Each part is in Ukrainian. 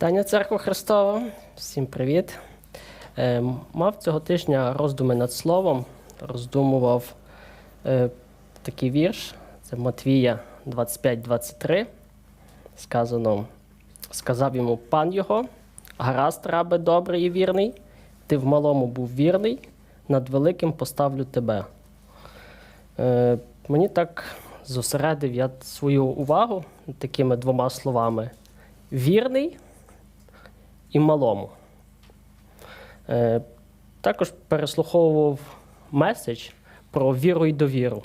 Вітання Церква Христова, всім привіт. Е, мав цього тижня роздуми над словом, роздумував е, такий вірш, це Матвія 25-23. Сказано, сказав йому пан його, гаразд, рабе добрий і вірний, ти в малому був вірний, над великим поставлю тебе. Е, мені так зосередив я свою увагу такими двома словами: вірний і малому. Е, також переслуховував меседж про віру і довіру.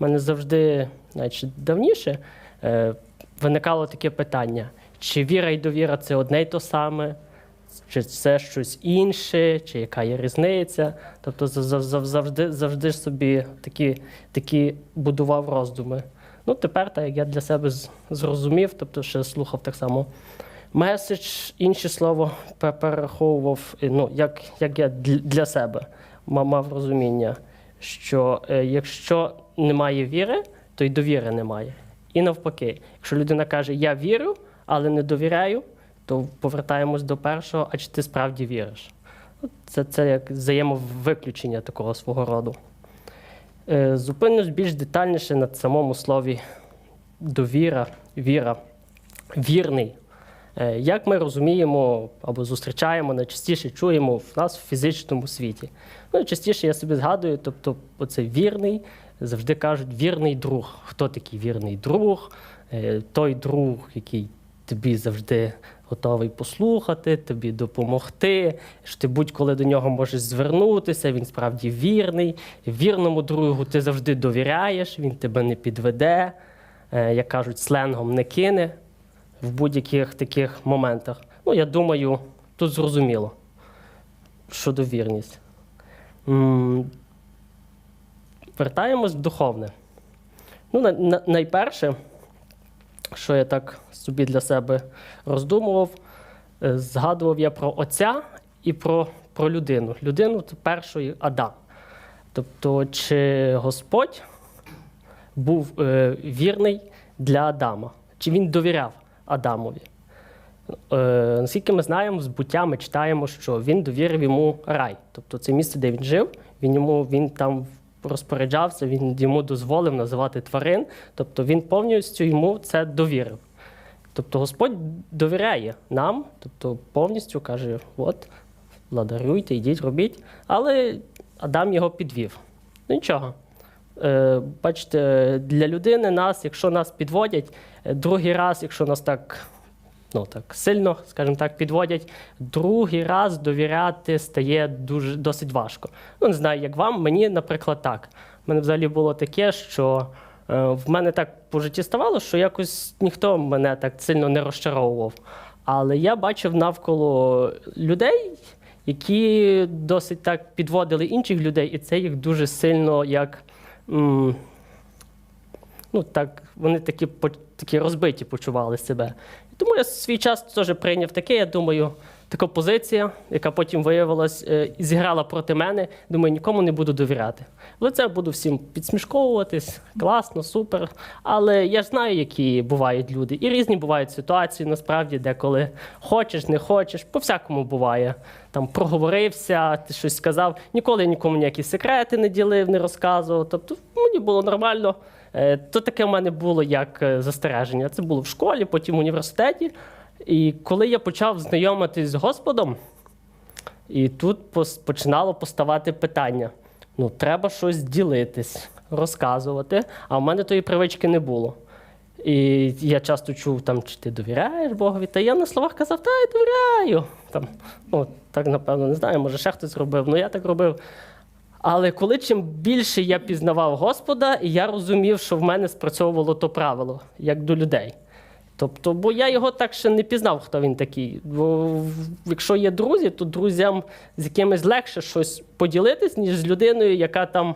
У мене завжди, значить, давніше, е, виникало таке питання: чи віра і довіра це одне й то саме, чи це щось інше, чи яка є різниця. Тобто зав- зав- зав- завжди, завжди собі такі, такі будував роздуми. Ну, тепер, так як я для себе зрозумів, тобто ще слухав так само меседж, інше слово перераховував, е, ну, як, як я для себе мав розуміння, що е, якщо немає віри, то й довіри немає. І навпаки, якщо людина каже, я вірю, але не довіряю, то повертаємось до першого, а чи ти справді віриш? Це, це як взаємовиключення такого свого роду. Е, Зупинюсь більш детальніше на самому слові довіра, віра, вірний. Е, Як ми розуміємо або зустрічаємо, найчастіше чуємо в нас в фізичному світі. Ну, частіше я собі згадую, тобто, оце вірний, завжди кажуть вірний друг. Хто такий вірний друг? Е, Той друг, який тобі завжди готовий послухати, тобі допомогти, що ти будь-коли до нього можеш звернутися, він справді вірний. Вірному другу ти завжди довіряєш, він тебе не підведе, е, як кажуть, сленгом не кине в будь-яких таких моментах. Ну, я думаю, тут зрозуміло щодо вірність. Вертаємось в духовне. Ну, на- на- найперше, що я так собі для себе роздумував, е, згадував я про Отця і про, про людину. Людину це перший Адам. Тобто, чи Господь був е, вірний для Адама, чи він довіряв Адамові. Е, наскільки ми знаємо, з буття ми читаємо, що він довірив йому рай. Тобто це місце, де він жив, він, йому, він там розпоряджався, він йому дозволив називати тварин, тобто він повністю йому це довірив. Тобто Господь довіряє нам, тобто повністю каже: от, владарюйте, йдіть, робіть. Але Адам його підвів. Нічого. Е, Бачите, для людини нас, якщо нас підводять, е, другий раз, якщо нас так, ну, так сильно, скажімо так, підводять, другий раз довіряти стає дуже досить важко. Ну, не знаю, як вам, мені, наприклад, так. У мене взагалі було таке, що е, в мене так по житті ставало, що якось ніхто мене так сильно не розчаровував. Але я бачив навколо людей, які досить так підводили інших людей, і це їх дуже сильно як. М, ну, так, вони такі, такі розбиті почували себе. Тому я свій час теж прийняв таке, я думаю, така позиція, яка потім виявилась, е, зіграла проти мене. Думаю, нікому не буду довіряти. В лице буду всім підсмішковуватись, класно, супер. Але я ж знаю, які бувають люди. І різні бувають ситуації, насправді, де коли хочеш, не хочеш, по-всякому буває. Там проговорився, ти щось сказав. Ніколи нікому ніякі секрети не ділив, не розказував. Тобто мені було нормально. Е, То таке в мене було як е, застереження. Це було в школі, потім в університеті. І коли я почав знайомитись з Господом, і тут починало поставати питання: ну, треба щось ділитись, розказувати. А в мене тої привички не було. І я часто чув, там, чи ти довіряєш Богові, та я на словах казав, та я довіряю. Там, ну, так, напевно, не знаю, може ще хтось робив, але я так робив. Але коли чим більше я пізнавав Господа, я розумів, що в мене спрацьовувало то правило, як до людей. Тобто, бо я його так ще не пізнав, хто він такий. Бо якщо є друзі, то друзям з якимось легше щось поділитись, ніж з людиною, яка там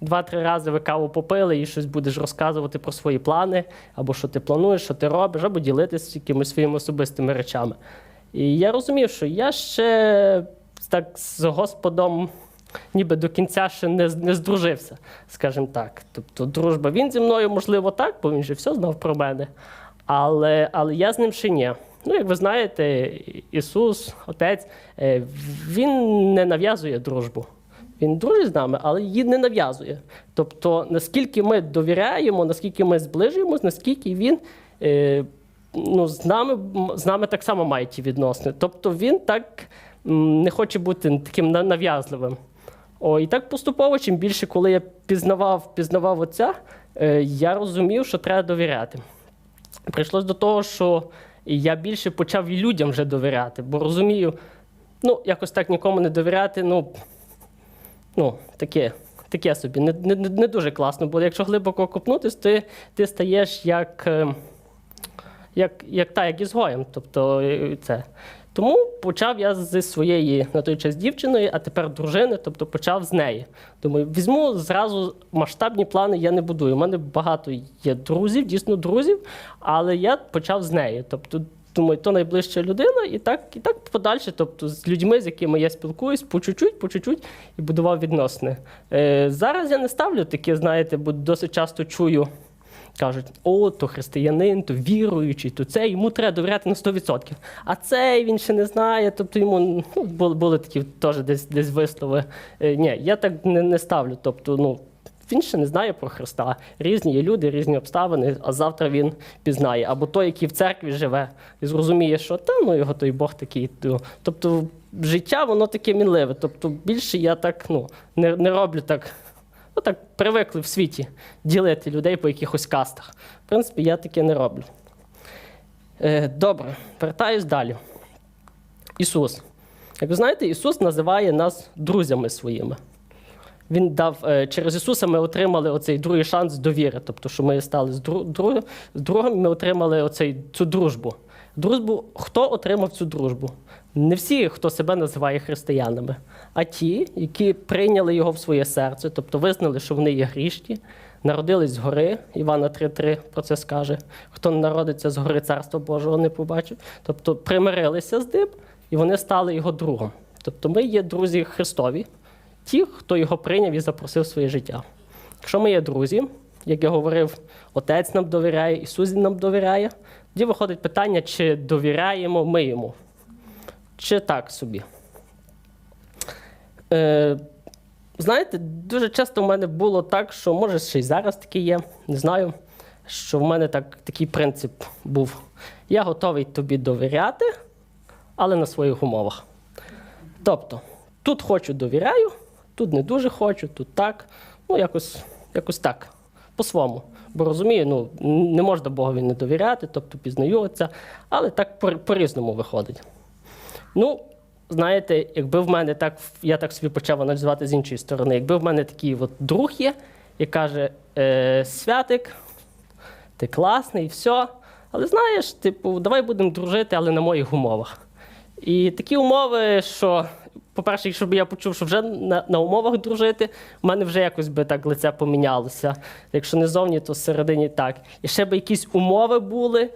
два-три рази ви каву попили і щось будеш розказувати про свої плани, або що ти плануєш, що ти робиш, або ділитись якимись своїми особистими речами. І я розумів, що я ще так з Господом ніби до кінця ще не, не здружився, скажімо так. Тобто, дружба він зі мною, можливо, так, бо він же все знав про мене. Але, але я з ним ще ні. Ну, як ви знаєте, Ісус, Отець, е, Він не нав'язує дружбу. Він дружить з нами, але її не нав'язує. Тобто, наскільки ми довіряємо, наскільки ми зближуємось, наскільки він е, ну, з, нами, з нами так само має ті відносини. Тобто він так не хоче бути таким на- нав'язливим. О, і так поступово, чим більше, коли я пізнавав, пізнавав отця, е, я розумів, що треба довіряти. Прийшлось до того, що я більше почав і людям вже довіряти, бо розумію, ну, якось так нікому не довіряти, ну, ну таке, таке собі, не, не, не дуже класно, бо якщо глибоко копнутись, ти, ти стаєш як, е, як, як, та, як ізгоєм. Тобто, е, це. Тому почав я зі своєї на той час дівчиною, а тепер дружини, тобто почав з неї. Думаю, візьму зразу масштабні плани я не будую. У мене багато є друзів, дійсно друзів, але я почав з неї. Тобто, думаю, то найближча людина, і так, і так подальше. Тобто з людьми, з якими я спілкуюсь, по чуть-чуть, по чуть-чуть і будував відносини. Е, зараз я не ставлю таке, знаєте, бо досить часто чую. Кажуть, о, то християнин, то віруючий, то це йому треба довіряти на 100%. А цей він ще не знає. Тобто йому ну, були, були такі теж десь десь вислови. Е, ні, я так не, не ставлю. Тобто, ну, він ще не знає про Христа. Різні є люди, різні обставини, а завтра він пізнає. Або той, який в церкві живе, і зрозуміє, що та ну його той Бог такий. То- Тобто життя воно таке мінливе. Тобто більше я так ну, не, не роблю так. Ну, так привикли в світі ділити людей по якихось кастах. В принципі, я таке не роблю. Е, добре, вертаюсь далі. Ісус. Як ви знаєте, Ісус називає нас друзями своїми. Він дав е, через Ісуса ми отримали оцей другий шанс довіри. Тобто, що ми стали з, дру, друг, з другом, ми отримали оцей, цю дружбу. Дружбу, хто отримав цю дружбу? Не всі, хто себе називає християнами, а ті, які прийняли його в своє серце, тобто визнали, що вони є грішні, народились згори. Івана 3.3 про це скаже. Хто народиться згори Царства Божого не побачив. Тобто примирилися з ним, і вони стали його другом. Тобто ми є друзі Христові, ті, хто його прийняв і запросив в своє життя. Якщо ми є друзі, як я говорив, Отець нам довіряє, Ісус нам довіряє, тоді виходить питання, чи довіряємо ми йому, чи так собі. Е, знаєте, дуже часто в мене було так, що може ще й зараз таке є, не знаю, що в мене так, такий принцип був. Я готовий тобі довіряти, але на своїх умовах. Тобто, тут хочу довіряю, тут не дуже хочу, тут так. Ну, якось, якось так, по-своєму. Бо розумію, ну, не можна Богові не довіряти, тобто пізнаю отця, але так по-різному виходить. Ну, знаєте, якби в мене так, я так собі почав аналізувати з іншої сторони, якби в мене такий от друг є, і каже: е, Святик, ти класний, все. Але знаєш, типу, давай будемо дружити, але на моїх умовах. І такі умови, що, по-перше, якщо б я почув, що вже на, на умовах дружити, в мене вже якось би так лице помінялося. Якщо не зовні, то всередині так. І ще б якісь умови були.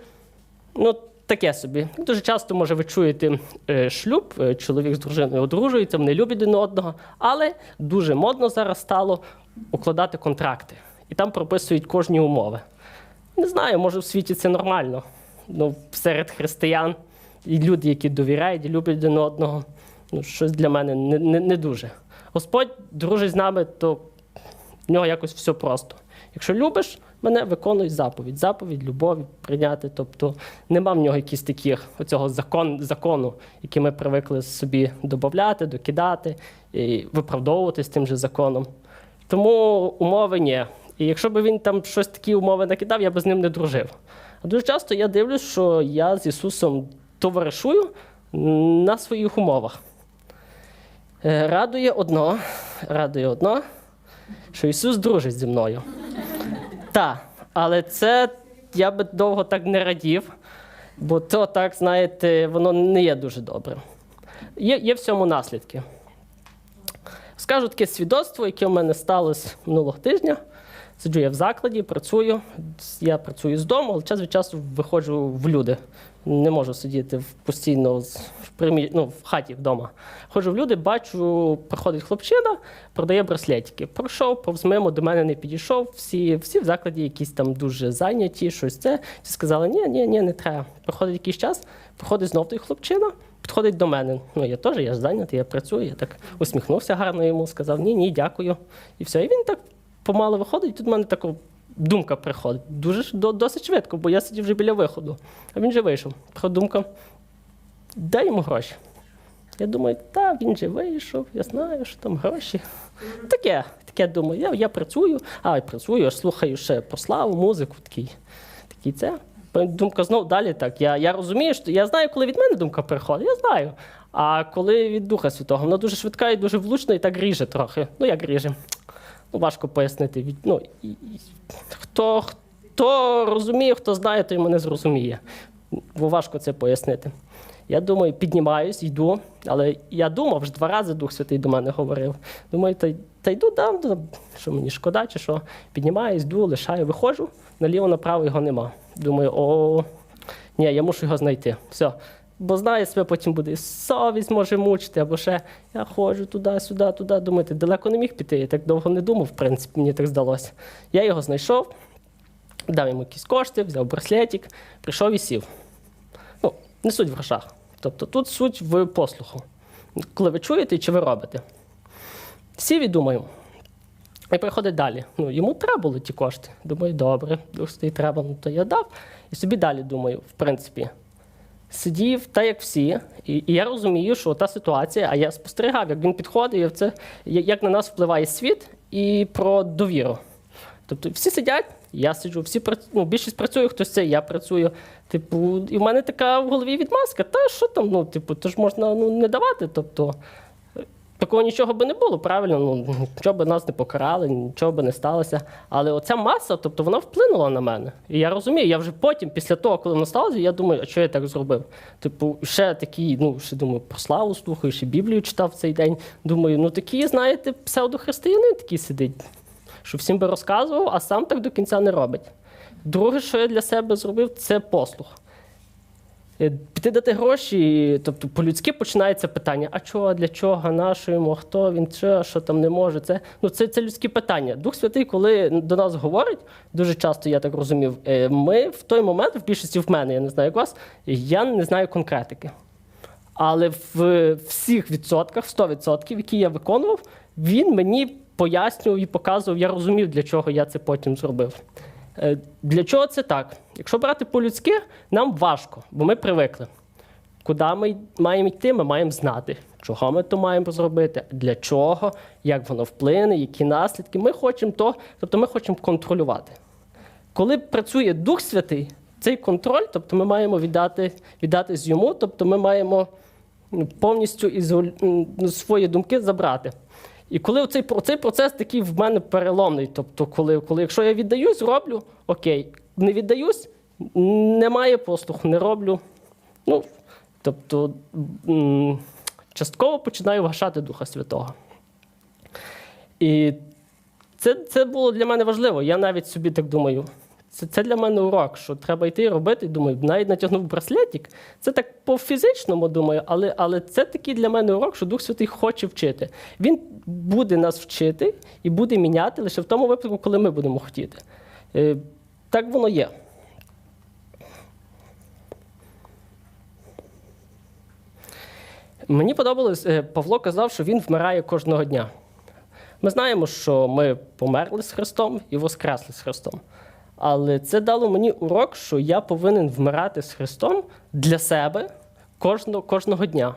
Ну, таке собі. Дуже часто, може, ви чуєте е, шлюб, е, чоловік з дружиною одружується, вони люблять один одного, але дуже модно зараз стало укладати контракти. І там прописують кожні умови. Не знаю, може в світі це нормально. Ну, серед християн і люди, які довіряють люблять один одного, ну, щось для мене не, не, не дуже. Господь дружить з нами, то в нього якось все просто. Якщо любиш мене, виконуй заповідь. Заповідь, любові прийняти. Тобто нема в нього якісь таких оцього закон, закону, який ми привикли собі додати, докидати і виправдовувати з тим же законом. Тому умови ні. І якщо б він там щось такі умови накидав, я б з ним не дружив. А дуже часто я дивлюсь, що я з Ісусом товаришую на своїх умовах. Е, Радує одно, радує одно, що Ісус дружить зі мною. Так, але це я би довго так не радів, бо то так, знаєте, воно не є дуже добре. Є, є в цьому наслідки. Скажу таке свідоцтво, яке в мене сталося минулого тижня. Сиджу я в закладі, працюю. Я працюю з дому, але час від часу виходжу в люди. Не можу сидіти постійно з- примі... ну, в хаті вдома. Ходжу в люди, бачу, приходить хлопчина, продає браслетики. Пройшов, повз мимо, до мене не підійшов. Всі, всі в закладі якісь там дуже зайняті, щось це. Всі сказали, ні, ні, ні, не треба. Проходить якийсь час, приходить знов той хлопчина, підходить до мене. Ну, я теж, я ж зайнятий, я працюю. Я так усміхнувся гарно йому, сказав, ні, ні, дякую. І все. І він так помало виходить, тут в мене така думка приходить. Дуже досить швидко, бо я сидів вже біля виходу. А він же вийшов. Приходить думка, дай йому гроші. Я думаю, та він же вийшов, я знаю, що там гроші. Таке, таке думаю, я, я працюю, а я працюю, аж слухаю ще про славу, музику, такий, такий це. Думка знов далі так. Я, я розумію, що я знаю, коли від мене думка приходить, я знаю. А коли від Духа Святого, вона дуже швидка і дуже влучна, і так ріже трохи. Ну, як ріже? Ну, важко пояснити. Від- Ну, і, і, хто, хто розуміє, хто знає, той мене зрозуміє. Бо важко це пояснити. Я думаю, піднімаюсь, йду, але я думав, вже два рази Дух Святий до мене говорив. Думаю, та, та йду дам, що мені шкода, чи що. Піднімаюсь, йду, лишаю, виходжу, наліво направо його нема. Думаю, о, ні, я мушу його знайти. Все. Бо знаю, себе потім буде совість може мучити, або ще я ходжу туди, сюди, туди. Думаєте, далеко не міг піти. Я так довго не думав, в принципі, мені так здалося. Я його знайшов, дав йому якісь кошти, взяв браслетик, прийшов і сів. Ну, не суть в грошах. Тобто тут суть в послуху. Коли ви чуєте чи ви робите. Сів і думаю. І приходить далі. Ну, йому треба було ті кошти. Думаю, добре, досить треба, ну то я дав. І собі далі думаю, в принципі, сидів так, як всі, і, і я розумію, що та ситуація, а я спостерігав, як він підходить, і це, як на нас впливає світ і про довіру. Тобто всі сидять, я сиджу, всі прац- ну, більшість працює, хтось це, я працюю. Типу, і в мене така в голові відмазка, та що там, ну, типу, то ж можна ну, не давати. Тобто, такого нічого би не було, правильно, ну, нічого би нас не покарали, нічого би не сталося. Але оця маса, тобто, вона вплинула на мене. І я розумію, я вже потім, після того, коли воно сталося, я думаю, а що я так зробив? Типу, ще такий, ну, ще думаю, про славу слухаю, ще Біблію читав цей день. Думаю, ну такі, знаєте, псевдохристиянин такий сидить що всім би розказував, а сам так до кінця не робить. Друге, що я для себе зробив, це послух. Е, Піти дати гроші, тобто по-людськи починається питання: а чого, для чого, на що йому, хто він, що, що там не може. Це, ну, це, це людські питання. Дух Святий, коли до нас говорить, дуже часто я так розумів, е, ми в той момент, в більшості в мене, я не знаю як вас, я не знаю конкретики. Але в всіх відсотках, в 100%, які я виконував, він мені пояснював і показував, я розумів, для чого я це потім зробив. Е, Для чого це так? Якщо брати по-людськи, нам важко, бо ми привикли. Куди ми маємо йти, ми маємо знати, чого ми то маємо зробити, для чого, як воно вплине, які наслідки. Ми хочемо то, тобто ми хочемо контролювати. Коли працює Дух Святий, цей контроль, тобто ми маємо віддати, віддатись йому, тобто ми маємо ну, повністю ізоль... свої думки забрати. І коли цей, оцей процес такий в мене переломний, тобто, коли, коли якщо я віддаюсь, роблю, окей, не віддаюсь, немає послуху, не роблю. Ну, тобто, частково починаю вгашати Духа Святого. І це, це було для мене важливо. Я навіть собі так думаю. Це, це для мене урок, що треба йти і робити. Думаю, навіть натягнув браслетик. Це так по-фізичному думаю, але, але це такий для мене урок, що Дух Святий хоче вчити. Він буде нас вчити і буде міняти лише в тому випадку, коли ми будемо хотіти. Е, Так воно є. Мені подобалось, е, Павло казав, що він вмирає кожного дня. Ми знаємо, що ми померли з Христом і воскресли з Христом. Але це дало мені урок, що я повинен вмирати з Христом для себе кожного, кожного дня.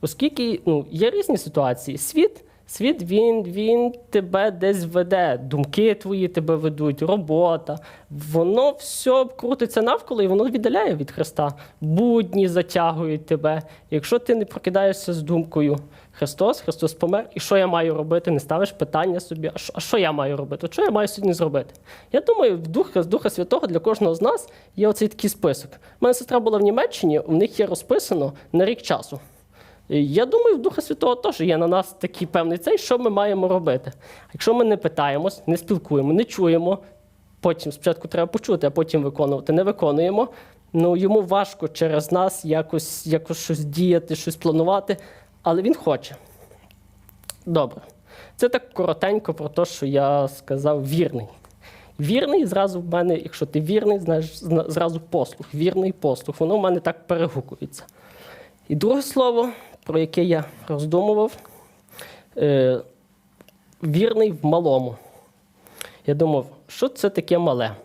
Оскільки ну, є різні ситуації. Світ, світ він, він тебе десь веде, думки твої тебе ведуть, робота. Воно все крутиться навколо і воно віддаляє від Христа. Будні затягують тебе. Якщо ти не прокидаєшся з думкою Христос, Христос помер, і що я маю робити? Не ставиш питання собі, а що, а що я маю робити? Що я маю сьогодні зробити? Я думаю, в Духа, Духа Святого для кожного з нас є оцей такий список. У мене сестра була в Німеччині, у них є розписано на рік часу. Я думаю, в Духа Святого теж є на нас такий певний цей, що ми маємо робити. Якщо ми не питаємось, не спілкуємо, не чуємо, потім спочатку треба почути, а потім виконувати, не виконуємо, ну йому важко через нас якось, якось щось діяти, щось планувати, але він хоче. Добре. Це так коротенько про те, що я сказав вірний. Вірний зразу в мене, якщо ти вірний, знаєш, зразу послух. Вірний послух. Воно в мене так перегукується. І друге слово, про яке я роздумував, е, вірний в малому. Я думав, що це таке мале?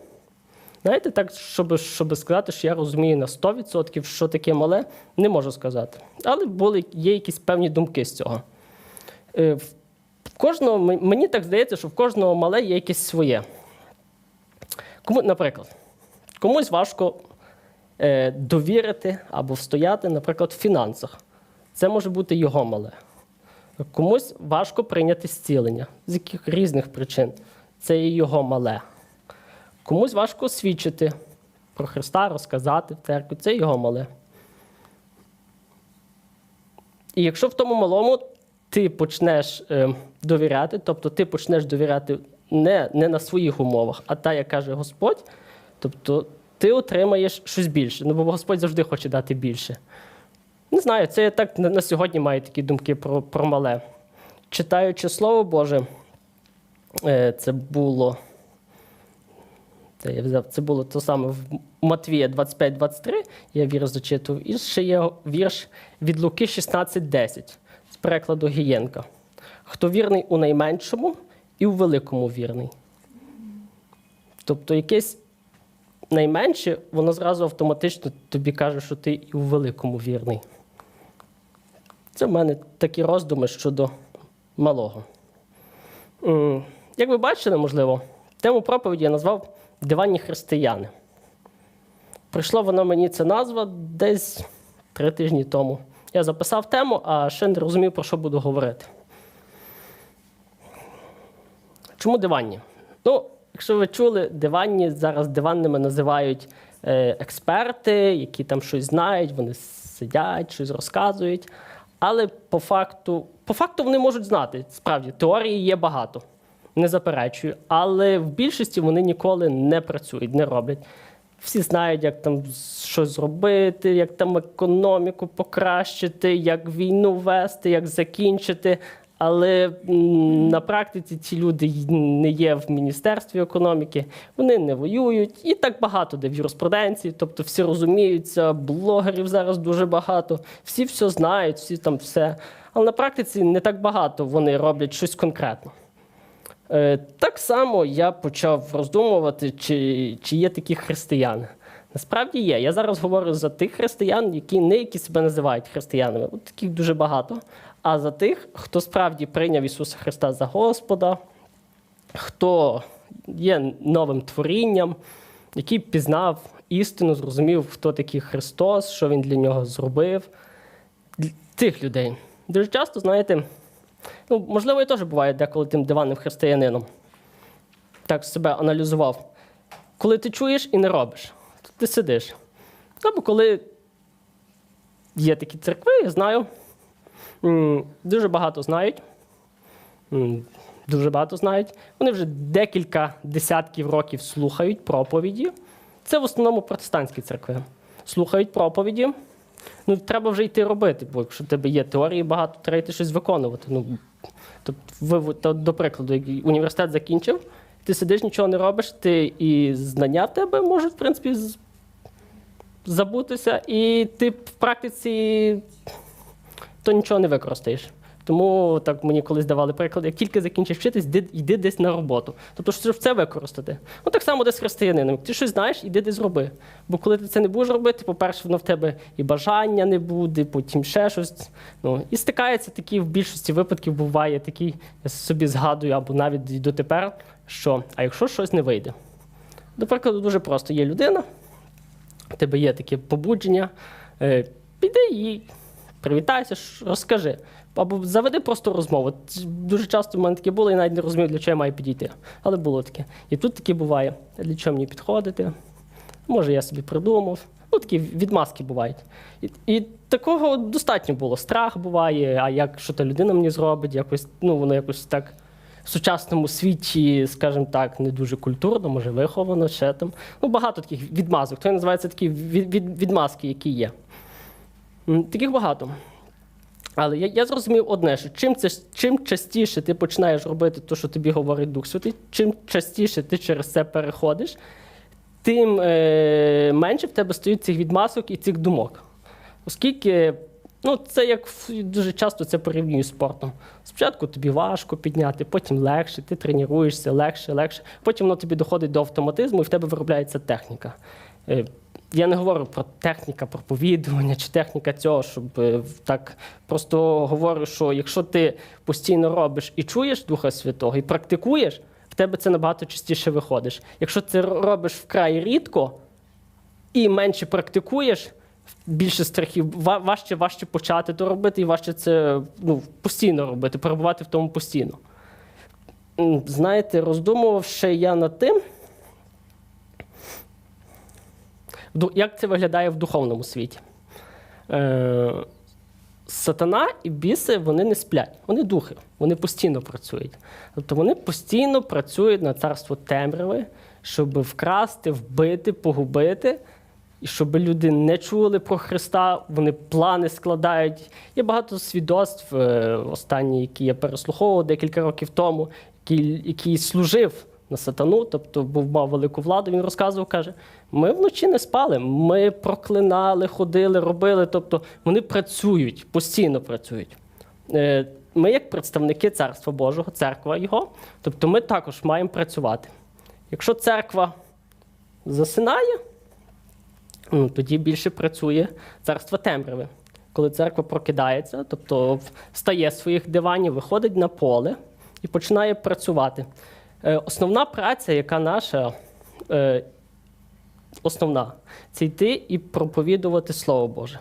Знаєте, так, щоб, щоб сказати, що я розумію на 100%, що таке мале, не можу сказати. Але були, є якісь певні думки з цього. Е, в кожного, мені так здається, що в кожного мале є якесь своє. Кому, наприклад, комусь важко е, довірити або встояти, наприклад, в фінансах. Це може бути його мале. Комусь важко прийняти зцілення з яких різних причин. Це і його мале. Комусь важко свідчити про Христа, розказати в церкві. Це його мале. І якщо в тому малому ти почнеш е, довіряти, тобто ти почнеш довіряти не, не на своїх умовах, а та, як каже Господь, тобто ти отримаєш щось більше. Ну, бо Господь завжди хоче дати більше. Не знаю, це я так на, сьогодні маю такі думки про, про мале. Читаючи Слово Боже, е, це було. Це я взяв, це було то саме в Матвія 25-23, я вірш зачитував. І ще є вірш від Луки 16.10 з перекладу Гієнка. Хто вірний у найменшому і у великому вірний. Тобто якесь найменше, воно зразу автоматично тобі каже, що ти і у великому вірний. Це в мене такі роздуми щодо малого. Як ви бачили, можливо, тему проповіді я назвав Диванні християни. Прийшла вона мені ця назва десь три тижні тому. Я записав тему, а ще не розумів, про що буду говорити. Чому диванні? Ну, якщо ви чули, диванні зараз диванними називають е, експерти, які там щось знають, вони сидять, щось розказують. Але по факту, по факту вони можуть знати. Справді, теорії є багато, не заперечую. Але в більшості вони ніколи не працюють, не роблять. Всі знають, як там щось зробити, як там економіку покращити, як війну вести, як закінчити. Але на практиці ці люди не є в Міністерстві економіки, вони не воюють. І так багато де в юриспруденції. Тобто всі розуміються, блогерів зараз дуже багато, всі все знають, всі там все. Але на практиці не так багато вони роблять щось конкретно. Е, Так само я почав роздумувати, чи, чи є такі християни. Насправді є. Я зараз говорю за тих християн, які не які себе називають християнами. От таких дуже багато. А за тих, хто справді прийняв Ісуса Христа за Господа, хто є новим творінням, який пізнав істину, зрозумів, хто такий Христос, що Він для нього зробив. Тих людей. Дуже часто, знаєте, Ну, можливо, я теж буваю деколи тим диванним християнином. Так себе аналізував. Коли ти чуєш і не робиш, то ти сидиш. Або коли є такі церкви, я знаю, дуже багато знають. Дуже багато знають. Вони вже декілька десятків років слухають проповіді. Це в основному протестантські церкви. Слухають проповіді. Ну, треба вже йти робити, бо якщо в тебе є теорії багато, треба йти щось виконувати. Ну, тобто, до прикладу, як університет закінчив, ти сидиш, нічого не робиш, ти і знання в тебе можуть, в принципі, забутися, і ти в практиці то нічого не використаєш. Тому так мені колись давали приклад, як тільки закінчиш вчитись, йди, десь на роботу. Тобто, щоб це використати. Ну так само десь з християнином. Ти щось знаєш, іди десь зроби. Бо коли ти це не будеш робити, по-перше, воно в тебе і бажання не буде, потім ще щось. Ну, і стикається такі в більшості випадків буває такий, я собі згадую, або навіть дотепер, що а якщо щось не вийде? До прикладу, дуже просто є людина, в тебе є таке побудження, е, піди і привітайся, розкажи. Або заведи просто розмову. Дуже часто в мене таке було, і навіть не розумів, для чого я маю підійти. Але було таке. І тут таке буває. Для чого мені підходити? Може, я собі придумав. Ну, такі відмазки бувають. І, і такого достатньо було. Страх буває, а як що та людина мені зробить, якось, ну, воно якось так в сучасному світі, скажімо так, не дуже культурно, може виховано ще там. Ну, багато таких відмазок. То називається такі від, від, відмазки, які є. Таких багато. Але я, я зрозумів одне, що чим, це, чим частіше ти починаєш робити те, що тобі говорить Дух Святий, чим частіше ти через це переходиш, тим е, менше в тебе стають цих відмазок і цих думок. Оскільки ну, це як дуже часто це порівнюю з спортом. Спочатку тобі важко підняти, потім легше, ти тренуєшся легше, легше. Потім воно тобі доходить до автоматизму і в тебе виробляється техніка. Я не говорю про техніка проповідування чи техніка цього, щоб е, так просто говорю, що якщо ти постійно робиш і чуєш Духа Святого, і практикуєш, в тебе це набагато частіше виходиш. Якщо це робиш вкрай рідко і менше практикуєш, більше страхів, важче, важче почати то робити, і важче це ну, постійно робити, перебувати в тому постійно. Знаєте, роздумував ще я над тим, як це виглядає в духовному світі. Е, сатана і біси вони не сплять, вони духи, вони постійно працюють. Тобто вони постійно працюють на царство темряви, щоб вкрасти, вбити, погубити. І щоб люди не чули про Христа, вони плани складають. Є багато свідоцтв, е, останні, які я переслуховував декілька років тому, який, який служив на сатану, тобто був мав велику владу. Він розказував, каже: ми вночі не спали, ми проклинали, ходили, робили. Тобто вони працюють, постійно працюють. Е, Ми, як представники Царства Божого, церква Його, тобто ми також маємо працювати. Якщо церква засинає, ну, тоді більше працює царство темряви. Коли церква прокидається, тобто встає з своїх диванів, виходить на поле і починає працювати. Е, Основна праця, яка наша, е, основна, це йти і проповідувати Слово Боже.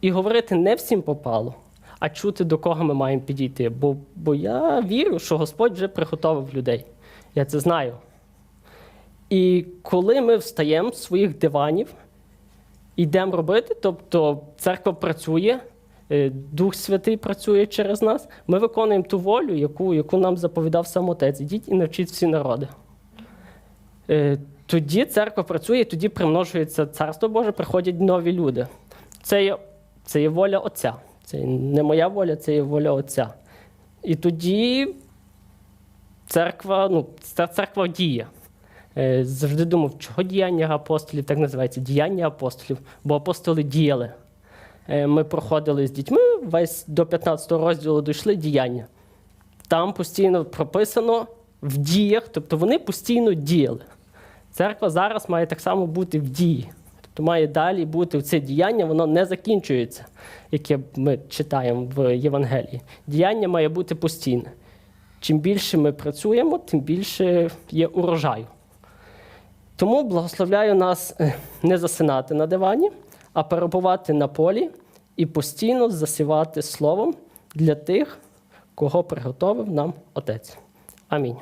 І говорити не всім попало, а чути, до кого ми маємо підійти. Бо, бо я вірю, що Господь вже приготовив людей. Я це знаю. І коли ми встаємо з своїх диванів, йдемо робити, тобто церква працює, Дух Святий працює через нас, ми виконуємо ту волю, яку, яку нам заповідав сам Отець. Ідіть і навчіть всі народи. Е, Тоді церква працює, тоді примножується Царство Боже, приходять нові люди. Це є, це є воля Отця. Це не моя воля, це є воля Отця. І тоді церква, ну, церква діє. Е, Завжди думав, чого діяння апостолів так називається діяння апостолів, бо апостоли діяли. Е, Ми проходили з дітьми, весь до 15 розділу дійшли діяння. Там постійно прописано в діях, тобто вони постійно діяли. Церква зараз має так само бути в дії. Тобто має далі бути це діяння, воно не закінчується, яке ми читаємо в Євангелії. Діяння має бути постійне. Чим більше ми працюємо, тим більше є урожаю. Тому благословляю нас е, не засинати на дивані, а перебувати на полі і постійно засівати словом для тих, кого приготовив нам Отець. Амінь.